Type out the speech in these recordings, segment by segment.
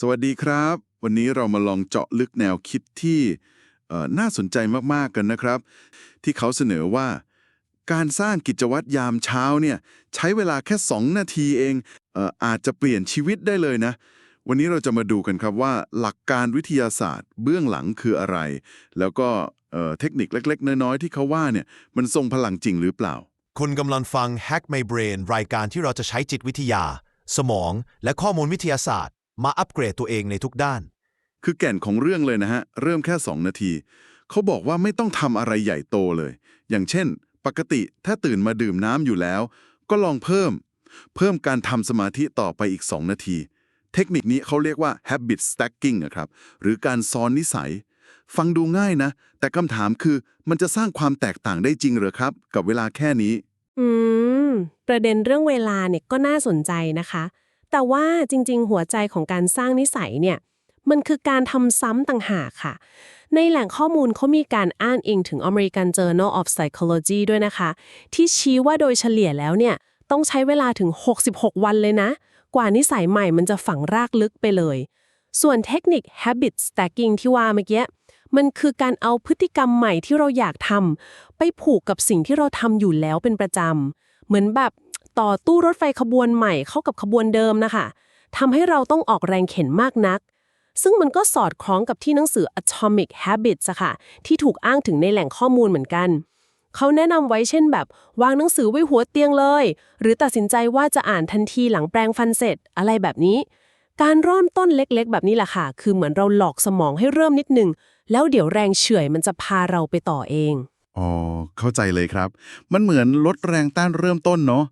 สวัสดีครับ วันนี้เรามาลองเจาะลึกแนวคิดที่น่าสนใจมากๆกันนะครับ ที่เขาเสนอว่า การสร้างกิจวัตรยามเช้าเนี่ยใช้เวลาแค่ 2 นาทีเองเอออาจจะเปลี่ยนชีวิตได้เลยนะ วันนี้เราจะมาดูกันครับว่าหลักการวิทยาศาสตร์ เบื้องหลังคืออะไร แล้วก็เเทคนิคเล็ก ๆ น้อยๆที่เขาว่าเนี่ยมันทรงพลังจริงหรือเปล่า คุณกำลังฟัง Hack My Brain รายการที่เราจะใช้จิตวิทยา สมอง และข้อมูลวิทยาศาสตร์ มาอัปเกรดตัวเองในทุกด้าน คือแก่นของเรื่องเลยนะฮะ เริ่มแค่ 2 นาที เขาบอกว่าไม่ต้องทำอะไรใหญ่โตเลย อย่างเช่น ปกติถ้าตื่นมาดื่มน้ำอยู่แล้ว ก็ลองเพิ่ม เพิ่มการทำสมาธิต่อไปอีก 2 นาที เทคนิคนี้เขาเรียกว่า habit stacking อะครับ หรือการซ้อนนิสัย ฟังดูง่ายนะ แต่คำถามคือมันจะสร้างความแตกต่างได้จริงเหรอครับ กับเวลาแค่นี้ อืม ประเด็นเรื่องเวลาเนี่ยก็น่าสนใจนะคะ แต่ว่าจริง ๆ หัวใจของการสร้างนิสัยเนี่ย มันคือการทำซ้ำต่างหากค่ะ ในแหล่งข้อมูลเขามีการอ้างอิงถึง American Journal of Psychology ด้วยนะคะ ที่ชี้ว่าโดยเฉลี่ยแล้วเนี่ย ต้องใช้เวลาถึง 66 วันเลยนะ กว่านิสัยใหม่มันจะฝังรากลึกไปเลย ส่วนเทคนิค habit stacking ที่ว่าเมื่อกี้มันคือการเอาพฤติกรรมใหม่ที่เราอยากทำไปผูกกับสิ่งที่เราทำอยู่แล้วเป็นประจำ เหมือนแบบ ต่อตู้รถไฟขบวนใหม่เข้ากับขบวนเดิมนะคะทำให้เราต้องออกแรงเข็นมากนัก ซึ่งมันก็สอดคล้องกับที่หนังสือ Atomic Habits อะค่ะ ที่ถูกอ้างถึงในแหล่งข้อมูลเหมือนกัน เขาแนะนำไว้เช่นแบบ วางหนังสือไว้หัวเตียงเลย หรือตัดสินใจว่าจะอ่านทันทีหลังแปรงฟันเสร็จ อะไรแบบนี้ การเริ่มต้นเล็กๆ แบบนี้แหละค่ะ คือเหมือนเราหลอกสมองให้เริ่มนิดนึง แล้วเดี๋ยวแรงเฉื่อยมันจะพาเราไปต่อเอง อ๋อ เข้าใจเลยครับ มันเหมือนลดแรงต้านเริ่มต้นเนาะ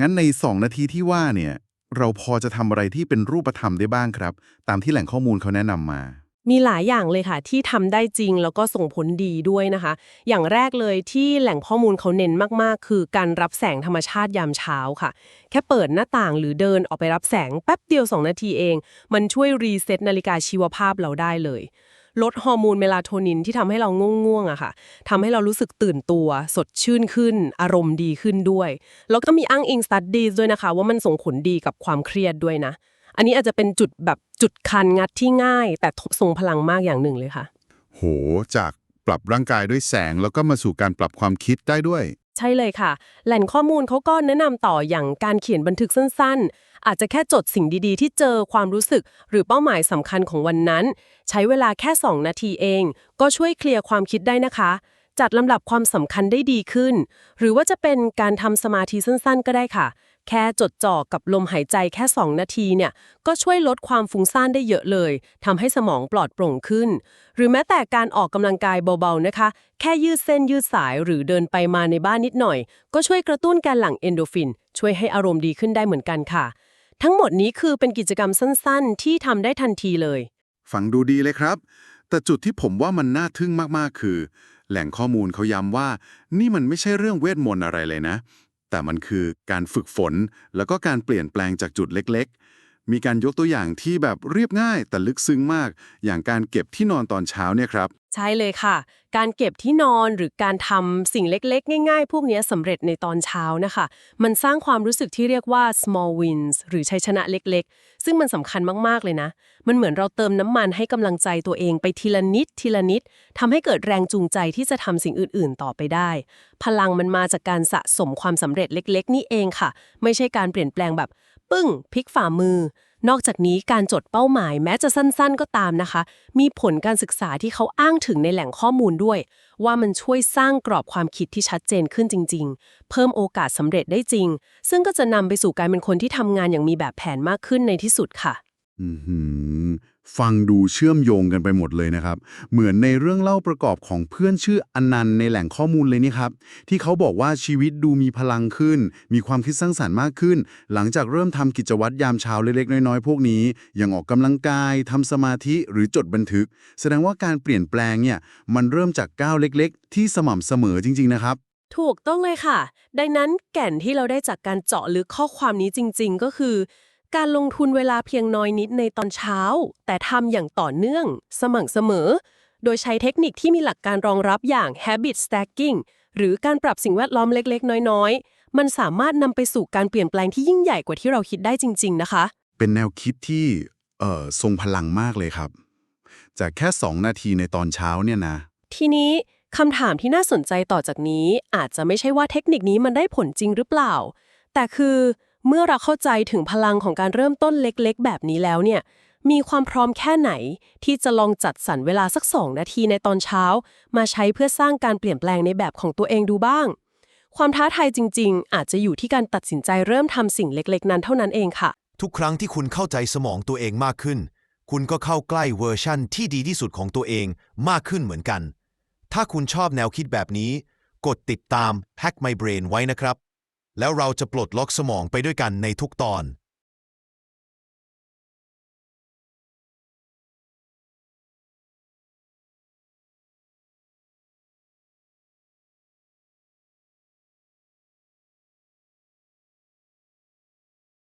งั้นใน 2 นาทีที่ว่าเนี่ย เราพอจะทำอะไรที่เป็นรูปธรรมได้บ้างครับ ตามที่แหล่งข้อมูลเขาแนะนำมา มีหลายอย่างเลยค่ะ ที่ทำได้จริงแล้วก็ส่งผลดีด้วยนะคะ อย่างแรกเลยที่แหล่งข้อมูลเขาเน้นมากๆ คือการรับแสงธรรมชาติยามเช้าค่ะ แค่เปิดหน้าต่างหรือเดินออกไปรับแสงแป๊บเดียว 2 นาทีเอง มันช่วยรีเซ็ตนาฬิกาชีวภาพเราได้เลย ลดฮอร์โมนเมลาโทนินที่ทำให้เราง่วงๆอะค่ะทำให้เรารู้สึกตื่นตัว สดชื่นขึ้น อารมณ์ดีขึ้นด้วย แล้วก็มีอ้างอิงสตัดดี้ด้วยนะคะ ว่ามันส่งผลดีกับความเครียดด้วยนะ อันนี้อาจจะเป็นจุดแบบจุดคันงัดที่ง่าย แต่ทรงพลังมากอย่างหนึ่งเลยค่ะ โหจากปรับร่างกายด้วยแสงแล้วก็มาสู่การปรับความคิดได้ด้วย ใช่เลยค่ะ แหล่งข้อมูลเขาก็แนะนำต่ออย่างการเขียนบันทึกสั้นๆ อาจจะแค่จดสิ่งดีๆ ที่เจอความรู้สึก หรือเป้าหมายสำคัญของวันนั้น ใช้เวลาแค่ 2 นาทีเอง ก็ช่วยเคลียร์ความคิดได้นะคะ จัดลำดับความสำคัญได้ดีขึ้น หรือว่าจะเป็นการทำสมาธิสั้นๆ ก็ได้ค่ะ แค่จดจ่อกับลมหายใจแค่ 2 นาทีเนี่ย ก็ช่วยลดความฟุ้งซ่านได้เยอะเลยทำให้สมองปลอดโปร่งขึ้น หรือแม้แต่การออกกำลังกายเบาๆนะคะ แค่ยืดเส้นยืดสายหรือเดินไปมาในบ้านนิดหน่อย ก็ช่วยกระตุ้นการหลั่งเอนโดฟิน ช่วยให้อารมณ์ดีขึ้นได้เหมือนกันค่ะ ทั้งหมดนี้คือเป็นกิจกรรมสั้นๆ ที่ทำได้ทันทีเลย ฟังดูดีเลยครับ แต่จุดที่ผมว่ามันน่าทึ่งมากๆ คือ แหล่งข้อมูลเขาย้ำว่า นี่มันไม่ใช่เรื่องเวทมนต์อะไรเลยนะ แต่มันคือการฝึกฝน แล้วก็การเปลี่ยนแปลงจากจุดเล็ก มีการยกตัวอย่างที่แบบเรียบง่ายแต่ลึกซึ้งมาก อย่างการเก็บที่นอนตอนเช้าเนี่ยครับ ใช่เลยค่ะ การเก็บที่นอนหรือการทำสิ่งเล็กๆ ง่ายๆ พวกนี้สำเร็จในตอนเช้านะคะ มันสร้างความรู้สึกที่เรียกว่า small wins หรือชัยชนะเล็กๆ ซึ่งมันสำคัญมากๆเลยนะ มันเหมือนเราเติมน้ำมันให้กำลังใจตัวเองไปทีละนิดทีละนิดทำให้เกิดแรงจูงใจที่จะทำสิ่งอื่นๆ ต่อไปได้ พลังมันมาจากการสะสมความสำเร็จเล็ก ๆ นี่เองค่ะ ไม่ใช่การเปลี่ยนแปลงแบบ ปึ้งพลิกฝ่ามือ นอกจากนี้การจดเป้าหมายแม้จะสั้นๆก็ตามนะคะ มีผลการศึกษาที่เขาอ้างถึงในแหล่งข้อมูลด้วย ว่ามันช่วยสร้างกรอบความคิดที่ชัดเจนขึ้นจริง ๆ เพิ่มโอกาสสำเร็จได้จริง ซึ่งก็จะนำไปสู่การเป็นคนที่ทำงานอย่างมีแบบแผนมากขึ้นในที่สุดค่ะ อื ฟังดูเชื่อมโยงกันไปหมดเลยนะครับ เหมือนในเรื่องเล่าประกอบของเพื่อนชื่ออนันต์ในแหล่งข้อมูลเลยนี่ครับ ที่เขาบอกว่าชีวิตดูมีพลังขึ้น มีความคิดสร้างสรรค์มากขึ้น หลังจากเริ่มทำกิจวัตรยามเช้าเล็กๆ น้อยๆ พวกนี้ อย่างออกกำลังกายทำสมาธิหรือจดบันทึก แสดงว่าการเปลี่ยนแปลงเนี่ยมันเริ่มจากก้าวเล็กๆ ที่สม่ำเสมอจริง ๆ นะครับถูกต้องเลยค่ะ ดังนั้นแก่นที่เราได้จากการเจาะลึกข้อความนี้จริง ๆ ก็คือ การลงทุนเวลาเพียงน้อยนิดในตอนเช้า แต่ทำอย่างต่อเนื่อง สม่ำเสมอ โดยใช้เทคนิคที่มีหลักการรองรับอย่าง habit stacking หรือการปรับสิ่งแวดล้อมเล็กๆ น้อยๆ มันสามารถนำไปสู่การเปลี่ยนแปลงที่ยิ่งใหญ่กว่าที่เราคิดได้จริง ๆ นะคะ เป็นแนวคิดที่เอ่อทรงพลังมากเลยครับ จากแค่ 2 นาทีในตอนเช้าเนี่ยนะ ทีนี้คำถามที่น่าสนใจต่อจากนี้อาจจะไม่ใช่ว่าเทคนิคนี้มันได้ผลจริงหรือเปล่า แต่คือ เมื่อเราเข้าใจถึงพลังของการเริ่มต้นเล็กๆ แบบนี้แล้วเนี่ย มีความพร้อมแค่ไหนที่จะลองจัดสรรเวลาสักสองนาทีในตอนเช้า มาใช้เพื่อสร้างการเปลี่ยนแปลงในแบบของตัวเองดูบ้าง ความท้าทายจริง ๆ อาจจะอยู่ที่การตัดสินใจเริ่มทำสิ่งเล็กๆ นั้นเท่านั้นเองค่ะ ทุกครั้งที่คุณเข้าใจสมองตัวเองมากขึ้น คุณก็เข้าใกล้เวอร์ชั่นที่ดีที่สุดของตัวเองมากขึ้นเหมือนกัน ถ้าคุณชอบแนวคิดแบบนี้ กดติดตาม Hack My Brain ไว้นะครับ แล้วเราจะปลดล็อกสมองไปด้วยกันในทุกตอน